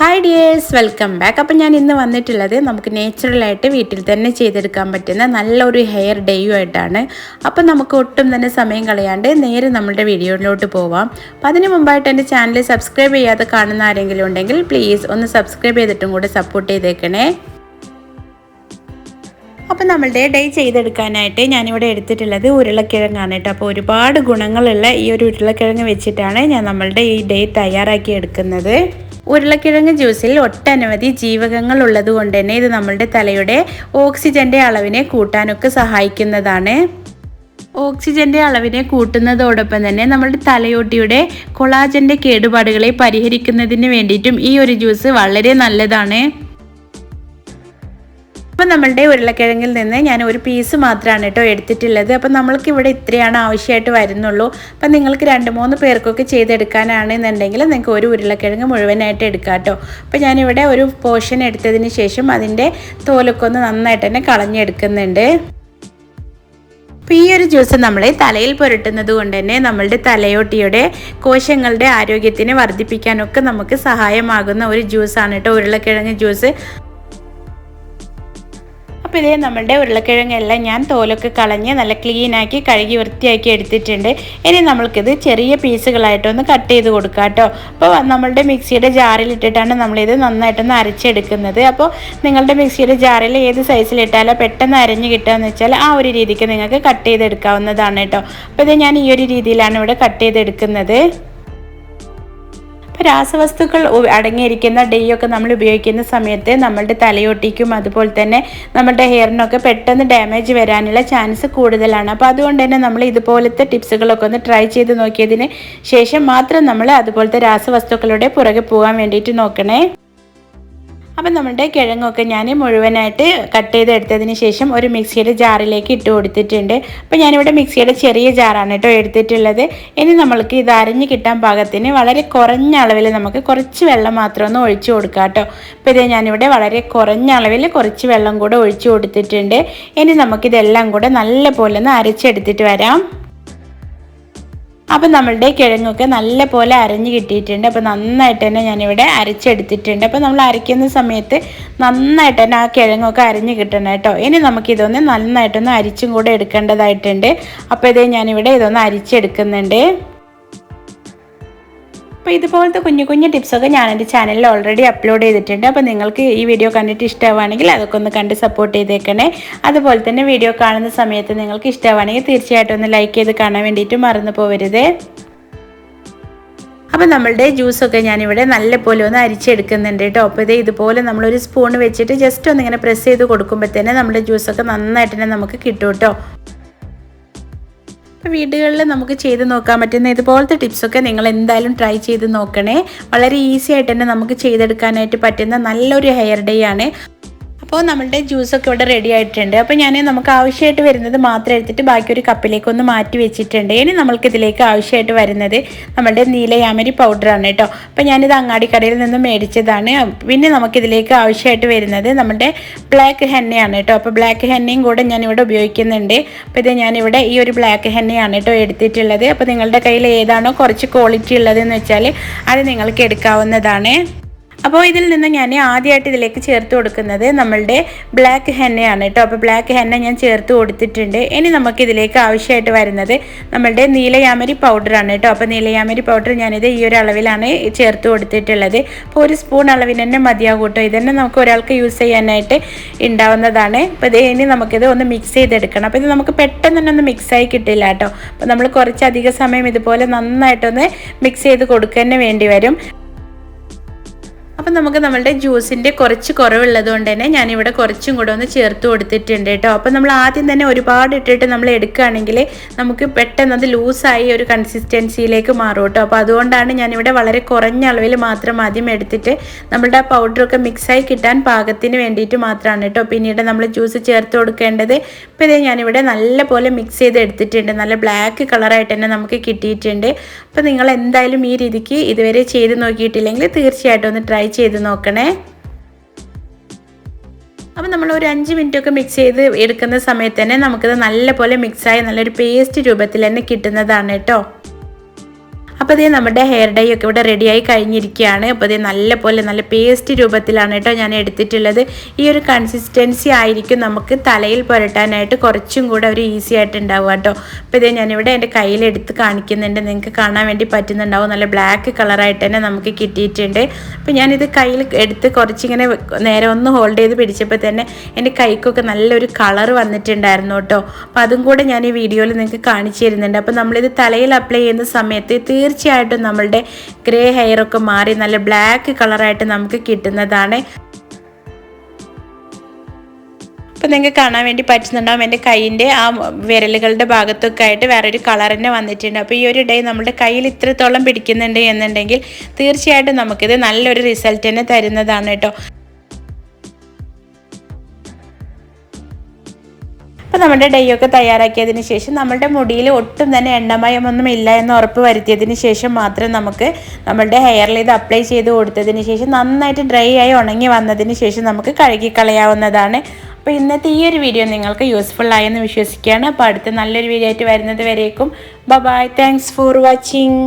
Hi dears welcome back അപ്പം ഞാൻ ഇന്ന് വന്നിട്ടുള്ളത് നമുക്ക് നേച്ചുറലായിട്ട് വീട്ടിൽ തന്നെ ചെയ്തെടുക്കാൻ പറ്റുന്ന നല്ലൊരു ഹെയർ ഡേയും ആയിട്ടാണ്. അപ്പം നമുക്ക് ഒട്ടും തന്നെ സമയം കളയാണ്ട് നേരെ നമ്മുടെ വീഡിയോയിലോട്ട് പോവാം. അപ്പം അതിന് മുമ്പായിട്ട് എന്റെ ചാനൽ സബ്സ്ക്രൈബ് ചെയ്യാതെ കാണുന്ന ആരെങ്കിലും ഉണ്ടെങ്കിൽ പ്ലീസ് ഒന്ന് സബ്സ്ക്രൈബ് ചെയ്തിട്ടും കൂടെ സപ്പോർട്ട് ചെയ്തേക്കണേ. അപ്പോൾ നമ്മളുടെ ഡേ ചെയ്തെടുക്കാനായിട്ട് ഞാനിവിടെ എടുത്തിട്ടുള്ളത് ഉരുളക്കിഴങ്ങാണ് കേട്ടോ. അപ്പോൾ ഒരുപാട് ഗുണങ്ങളുള്ള ഈ ഒരു ഉരുളക്കിഴങ്ങ് വെച്ചിട്ടാണ് ഞാൻ നമ്മളുടെ ഈ ഡേ തയ്യാറാക്കി എടുക്കുന്നത്. ഉരുളക്കിഴങ്ങ് ജ്യൂസിൽ ഒട്ടനവധി ജീവകങ്ങൾ ഉള്ളത് കൊണ്ട് തന്നെ ഇത് നമ്മളുടെ തലയുടെ ഓക്സിജന്റെ അളവിനെ കൂട്ടാനൊക്കെ സഹായിക്കുന്നതാണ്. ഓക്സിജന്റെ അളവിനെ കൂട്ടുന്നതോടൊപ്പം തന്നെ നമ്മുടെ തലയോട്ടിയുടെ കൊളാജന്റെ കേടുപാടുകളെ പരിഹരിക്കുന്നതിന് വേണ്ടിയിട്ടും ഈ ഒരു ജ്യൂസ് വളരെ നല്ലതാണ്. അപ്പം നമ്മളുടെ ഉരുളക്കിഴങ്ങിൽ നിന്ന് ഞാൻ ഒരു പീസ് മാത്രമാണ് കേട്ടോ എടുത്തിട്ടുള്ളത്. അപ്പം നമ്മൾക്ക് ഇവിടെ ഇത്രയാണ് ആവശ്യമായിട്ട് വരുന്നുള്ളൂ. അപ്പം നിങ്ങൾക്ക് രണ്ട് മൂന്ന് പേർക്കൊക്കെ ചെയ്തെടുക്കാനാണെന്നുണ്ടെങ്കിൽ നിങ്ങൾക്ക് ഒരു ഉരുളക്കിഴങ്ങ് മുഴുവനായിട്ട് എടുക്കാം കേട്ടോ. അപ്പം ഞാനിവിടെ ഒരു പോർഷൻ എടുത്തതിന് ശേഷം അതിന്റെ തോലൊക്കെ ഒന്ന് നന്നായിട്ട് തന്നെ കളഞ്ഞെടുക്കുന്നുണ്ട്. അപ്പോൾ ഈ ഒരു ജ്യൂസ് നമ്മൾ തലയിൽ പുരട്ടുന്നത് കൊണ്ട് തന്നെ നമ്മളുടെ തലയോട്ടിയുടെ കോശങ്ങളുടെ ആരോഗ്യത്തിന് വർദ്ധിപ്പിക്കാനൊക്കെ നമുക്ക് സഹായമാകുന്ന ഒരു ജ്യൂസാണ് കേട്ടോ ഉരുളക്കിഴങ്ങ് ജ്യൂസ് അപ്പോൾ ഇതേ നമ്മളുടെ ഉരുളക്കിഴങ്ങെല്ലാം ഞാൻ തോലൊക്കെ കളഞ്ഞ് നല്ല ക്ലീനാക്കി കഴുകി വൃത്തിയാക്കി എടുത്തിട്ടുണ്ട്. ഇനി നമ്മൾക്കിത് ചെറിയ പീസുകളായിട്ടൊന്ന് കട്ട് ചെയ്ത് കൊടുക്കാം കേട്ടോ. അപ്പോൾ നമ്മളുടെ മിക്സിയുടെ ജാറിലിട്ടിട്ടാണ് നമ്മളിത് നന്നായിട്ടൊന്ന് അരച്ചെടുക്കുന്നത്. അപ്പോൾ നിങ്ങളുടെ മിക്സിയുടെ ജാറിൽ ഏത് സൈസിലിട്ടാലോ പെട്ടെന്ന് അരഞ്ഞ് കിട്ടുകയെന്ന് വെച്ചാൽ ആ ഒരു രീതിക്ക് നിങ്ങൾക്ക് കട്ട് ചെയ്തെടുക്കാവുന്നതാണ് കേട്ടോ. അപ്പോൾ ഇത് ഞാൻ ഈ ഒരു രീതിയിലാണ് ഇവിടെ കട്ട് ചെയ്തെടുക്കുന്നത്. അപ്പോൾ രാസവസ്തുക്കൾ അടങ്ങിയിരിക്കുന്ന ഡേയൊക്കെ നമ്മൾ ഉപയോഗിക്കുന്ന സമയത്ത് നമ്മളുടെ തലയൊട്ടിക്കും അതുപോലെ തന്നെ നമ്മുടെ ഹെയറിനൊക്കെ പെട്ടെന്ന് ഡാമേജ് വരാനുള്ള ചാൻസ് കൂടുതലാണ്. അപ്പോൾ അതുകൊണ്ട് തന്നെ നമ്മൾ ഇതുപോലത്തെ ടിപ്സുകളൊക്കെ ഒന്ന് ട്രൈ ചെയ്ത് നോക്കിയതിന് ശേഷം മാത്രം നമ്മൾ അതുപോലത്തെ രാസവസ്തുക്കളുടെ പുറകെ പോകാൻ വേണ്ടിയിട്ട് നോക്കണേ. അപ്പം നമ്മുടെ കിഴങ്ങൊക്കെ ഞാൻ മുഴുവനായിട്ട് കട്ട് ചെയ്തെടുത്തതിന് ശേഷം ഒരു മിക്സിയുടെ ജാറിലേക്ക് ഇട്ട് കൊടുത്തിട്ടുണ്ട്. അപ്പം ഞാനിവിടെ മിക്സിയുടെ ചെറിയ ജാറാണ് കേട്ടോ എടുത്തിട്ടുള്ളത്. ഇനി നമ്മൾക്ക് ഇത് അരഞ്ഞ് കിട്ടാൻ പാകത്തിന് വളരെ കുറഞ്ഞ അളവിൽ നമുക്ക് കുറച്ച് വെള്ളം മാത്രം ഒന്ന് ഒഴിച്ചു കൊടുക്കാം കേട്ടോ. അപ്പോൾ ഇതേ ഞാനിവിടെ വളരെ കുറഞ്ഞ അളവിൽ കുറച്ച് വെള്ളം കൂടെ ഒഴിച്ചു കൊടുത്തിട്ടുണ്ട്. ഇനി നമുക്കിതെല്ലാം കൂടെ നല്ല പോലെ ഒന്ന് അരച്ചെടുത്തിട്ട് വരാം. അപ്പം നമ്മളുടെ കിഴങ്ങൊക്കെ നല്ല പോലെ അരഞ്ഞ് കിട്ടിയിട്ടുണ്ട്. അപ്പോൾ നന്നായിട്ട് തന്നെ ഞാനിവിടെ അരച്ചെടുത്തിട്ടുണ്ട്. അപ്പോൾ നമ്മൾ അരയ്ക്കുന്ന സമയത്ത് നന്നായിട്ട് തന്നെ ആ കിഴങ്ങൊക്കെ അരഞ്ഞ് കിട്ടണം കേട്ടോ. ഇനി നമുക്കിതൊന്ന് നന്നായിട്ടൊന്ന് അരിച്ചും കൂടെ എടുക്കേണ്ടതായിട്ടുണ്ട്. അപ്പോൾ ഇതേ ഞാനിവിടെ ഇതൊന്ന് അരിച്ചെടുക്കുന്നുണ്ട്. അപ്പോൾ ഇതുപോലത്തെ കുഞ്ഞു കുഞ്ഞു ടിപ്സൊക്കെ ഞാൻ എന്റെ ചാനലിൽ ഓൾറെഡി അപ്ലോഡ് ചെയ്തിട്ടുണ്ട്. അപ്പോൾ നിങ്ങൾക്ക് ഈ വീഡിയോ കണ്ടിട്ട് ഇഷ്ടമാണെങ്കിൽ അതൊക്കെ ഒന്ന് കണ്ട് സപ്പോർട്ട് ചെയ്തേക്കണേ. അതുപോലെ തന്നെ വീഡിയോ കാണുന്ന സമയത്ത് നിങ്ങൾക്ക് ഇഷ്ടമാണെങ്കിൽ തീർച്ചയായിട്ടും ഒന്ന് ലൈക്ക് ചെയ്ത് കാണാൻ വേണ്ടിയിട്ട് മറന്നു പോവരുത്. അപ്പോൾ നമ്മളുടെ ജ്യൂസൊക്കെ ഞാനിവിടെ നല്ല പോലെ ഒന്ന് അരിച്ചെടുക്കുന്നുണ്ട് കേട്ടോ. അപ്പോൾ ഇത് ഇതുപോലെ നമ്മളൊരു സ്പൂൺ വെച്ചിട്ട് ജസ്റ്റ് ഒന്നിങ്ങനെ പ്രസ് ചെയ്ത് കൊടുക്കുമ്പോൾ തന്നെ നമ്മുടെ ജ്യൂസൊക്കെ നന്നായിട്ട് തന്നെ നമുക്ക് കിട്ടും കേട്ടോ. വീടുകളിൽ നമുക്ക് ചെയ്ത് നോക്കാൻ പറ്റുന്ന ഇതുപോലത്തെ ടിപ്സൊക്കെ നിങ്ങൾ എന്തായാലും ട്രൈ ചെയ്ത് നോക്കണേ. വളരെ ഈസി ആയിട്ട് തന്നെ നമുക്ക് ചെയ്തെടുക്കാനായിട്ട് പറ്റുന്ന നല്ലൊരു ഹെയർ ഡേ ആണ്. അപ്പോൾ നമ്മളുടെ ജ്യൂസൊക്കെ ഇവിടെ റെഡി ആയിട്ടുണ്ട്. അപ്പോൾ ഞാൻ നമുക്ക് ആവശ്യമായിട്ട് വരുന്നത് മാത്രം എടുത്തിട്ട് ബാക്കി ഒരു കപ്പിലേക്ക് ഒന്ന് മാറ്റി വെച്ചിട്ടുണ്ട്. ഇനി നമ്മൾക്ക് ഇതിലേക്ക് ആവശ്യമായിട്ട് വരുന്നത് നമ്മളുടെ നീലയാമരി പൗഡറാണ് കേട്ടോ. അപ്പോൾ ഞാനിത് അങ്ങാടിക്കടയിൽ നിന്ന് മേടിച്ചതാണ്. പിന്നെ നമുക്കിതിലേക്ക് ആവശ്യമായിട്ട് വരുന്നത് നമ്മുടെ ബ്ലാക്ക് ഹെന്നയാണ് കേട്ടോ. അപ്പോൾ ബ്ലാക്ക് ഹെന്നയും കൂടെ ഞാനിവിടെ ഉപയോഗിക്കുന്നുണ്ട്. അപ്പോൾ ഇത് ഞാനിവിടെ ഈ ഒരു ബ്ലാക്ക് ഹെന്നയാണ് കേട്ടോ എടുത്തിട്ടുള്ളത്. അപ്പോൾ നിങ്ങളുടെ കയ്യിൽ ഏതാണോ കുറച്ച് ക്വാളിറ്റി ഉള്ളതെന്ന് വെച്ചാൽ അത് നിങ്ങൾക്ക് എടുക്കാവുന്നതാണ്. അപ്പോൾ ഇതിൽ നിന്ന് ഞാൻ ആദ്യമായിട്ട് ഇതിലേക്ക് ചേർത്ത് കൊടുക്കുന്നത് നമ്മളുടെ ബ്ലാക്ക് ഹെന്നയാണ് കേട്ടോ അപ്പോൾ ബ്ലാക്ക് ഹെന്ന ഞാൻ ചേർത്ത് കൊടുത്തിട്ടുണ്ട്. ഇനി നമുക്ക് ഇതിലേക്ക് ആവശ്യമായിട്ട് വരുന്നത് നമ്മളുടെ നീലയാമരി പൗഡറാണ് കേട്ടോ അപ്പോൾ നീലയാമരി പൗഡർ ഞാനിത് ഈ ഒരു അളവിലാണ് ചേർത്ത് കൊടുത്തിട്ടുള്ളത്. അപ്പോൾ ഒരു സ്പൂൺ അളവിന് തന്നെ മതിയാകും കേട്ടോ ഇതന്നെ നമുക്ക് ഒരാൾക്ക് യൂസ് ചെയ്യാനായിട്ട് ഉണ്ടാവുന്നതാണ് അപ്പോൾ ഇത് ഇനി നമുക്കിത് ഒന്ന് മിക്സ് ചെയ്തെടുക്കണം. അപ്പോൾ ഇത് നമുക്ക് പെട്ടെന്ന് തന്നെ ഒന്ന് മിക്സായി കിട്ടില്ല കേട്ടോ അപ്പോൾ നമ്മൾ കുറച്ചധിക സമയം ഇതുപോലെ നന്നായിട്ടൊന്ന് മിക്സ് ചെയ്ത് കൊടുക്കുക തന്നെ വേണ്ടി വരും. അപ്പം നമുക്ക് നമ്മളുടെ ജ്യൂസിന്റെ കുറച്ച് കുറവുള്ളത് കൊണ്ട് തന്നെ ഞാനിവിടെ കുറച്ചും കൂടെ ഒന്ന് ചേർത്ത് കൊടുത്തിട്ടുണ്ട് കേട്ടോ. അപ്പം നമ്മൾ ആദ്യം തന്നെ ഒരുപാട് ഇട്ടിട്ട് നമ്മൾ എടുക്കുകയാണെങ്കിൽ നമുക്ക് പെട്ടെന്ന് അത് ലൂസായി ഒരു കൺസിസ്റ്റൻസിയിലേക്ക് മാറും കേട്ടോ. അപ്പോൾ അതുകൊണ്ടാണ് ഞാനിവിടെ വളരെ കുറഞ്ഞ അളവിൽ മാത്രം ആദ്യം എടുത്തിട്ട് നമ്മളുടെ ആ പൗഡറൊക്കെ മിക്സായി കിട്ടാൻ പാകത്തിന് വേണ്ടിയിട്ട് മാത്രമാണ് കേട്ടോ. പിന്നീട് നമ്മൾ ജ്യൂസ് ചേർത്ത് കൊടുക്കേണ്ടത് ഇപ്പോൾ ഇതേ ഞാനിവിടെ നല്ല പോലെ മിക്സ് ചെയ്ത് എടുത്തിട്ടുണ്ട്. നല്ല ബ്ലാക്ക് കളറായിട്ട് തന്നെ നമുക്ക് കിട്ടിയിട്ടുണ്ട്. അപ്പോൾ നിങ്ങൾ എന്തായാലും ഈ രീതിക്ക് ഇതുവരെ ചെയ്ത് നോക്കിയിട്ടില്ലെങ്കിൽ തീർച്ചയായിട്ടും ഒന്ന് ട്രൈ ചെയ്ത് നോക്കണേ. അപ്പോൾ നമ്മൾ ഒരു അഞ്ച് മിനിറ്റ് ഒക്കെ മിക്സ് ചെയ്ത് എടുക്കുന്ന സമയത്ത് തന്നെ നമുക്കിത് നല്ലപോലെ മിക്സായി നല്ലൊരു പേസ്റ്റ് രൂപത്തിൽ തന്നെ കിട്ടുന്നതാണ് കേട്ടോ. അപ്പോൾ ഇതേ നമ്മുടെ ഹെയർ ഡൈ ഒക്കെ ഇവിടെ റെഡിയായി കഴിഞ്ഞിരിക്കുകയാണ്. അപ്പോൾ ഇതേ നല്ല പോലെ നല്ല പേസ്റ്റ് രൂപത്തിലാണ് കേട്ടോ ഞാൻ എടുത്തിട്ടുള്ളത്. ഈ ഒരു കൺസിസ്റ്റൻസി ആയിരിക്കും നമുക്ക് തലയിൽ പുരട്ടാനായിട്ട് കുറച്ചും കൂടെ ഒരു ഈസി ആയിട്ട് ഉണ്ടാവുക കേട്ടോ. അപ്പോൾ ഇതേ ഞാനിവിടെ എന്റെ കയ്യിലെടുത്ത് കാണിക്കുന്നുണ്ട്. നിങ്ങൾക്ക് കാണാൻ വേണ്ടി പറ്റുന്നുണ്ടാവും. നല്ല ബ്ലാക്ക് കളറായിട്ട് തന്നെ നമുക്ക് കിട്ടിയിട്ടുണ്ട്. അപ്പോൾ ഞാനിത് കയ്യിൽ എടുത്ത് കുറച്ചിങ്ങനെ നേരെ ഒന്ന് ഹോൾഡ് ചെയ്ത് പിടിച്ചപ്പോൾ തന്നെ എന്റെ കൈക്കൊക്കെ നല്ലൊരു കളർ വന്നിട്ടുണ്ടായിരുന്നു കേട്ടോ. അപ്പോൾ അതും കൂടെ ഞാൻ ഈ വീഡിയോയിൽ നിങ്ങൾക്ക് കാണിച്ചു തരുന്നുണ്ട്. അപ്പോൾ നമ്മളിത് തലയിൽ അപ്ലൈ ചെയ്യുന്ന സമയത്ത് തീർച്ചയായിട്ടും നമ്മളുടെ ഗ്രേ ഹെയറൊക്കെ മാറി നല്ല ബ്ലാക്ക് കളറായിട്ട് നമുക്ക് കിട്ടുന്നതാണ്. അപ്പോൾ നിങ്ങൾക്ക് കാണാൻ വേണ്ടി പറ്റുന്നുണ്ടാവും എന്റെ കൈയിന്റെ ആ വിരലുകളുടെ ഭാഗത്തൊക്കെ ആയിട്ട് വേറൊരു കളർ തന്നെ വന്നിട്ടുണ്ട്. അപ്പോൾ ഈ ഒരു ഡേ നമ്മുടെ കയ്യിൽ ഇത്രത്തോളം പിടിക്കുന്നുണ്ട് എന്നുണ്ടെങ്കിൽ തീർച്ചയായിട്ടും നമുക്കിത് നല്ലൊരു റിസൾട്ട് തന്നെ തരുന്നതാണ് കേട്ടോ. അപ്പോൾ നമ്മുടെ ഡൈ ഒക്കെ തയ്യാറാക്കിയതിന് ശേഷം നമ്മുടെ മുടിയിൽ ഒട്ടും തന്നെ എണ്ണമയമൊന്നും ഇല്ല എന്ന് ഉറപ്പ് വരുത്തിയതിന് ശേഷം മാത്രം നമുക്ക് നമ്മുടെ ഹെയറിൽ ഇത് അപ്ലൈ ചെയ്ത് കൊടുത്തതിന് ശേഷം നന്നായിട്ട് ഡ്രൈ ആയി ഉണങ്ങി വന്നതിന് ശേഷം നമുക്ക് കഴുകി കളയാവുന്നതാണ് അപ്പോൾ ഇന്നത്തെ ഈ ഒരു വീഡിയോ നിങ്ങൾക്ക് യൂസ്ഫുൾ ആയെന്ന് വിശ്വസിക്കുകയാണ്. അപ്പോൾ അടുത്ത നല്ലൊരു വീഡിയോ ആയിട്ട് വരുന്നത് വരേക്കും. Bye thanks for watching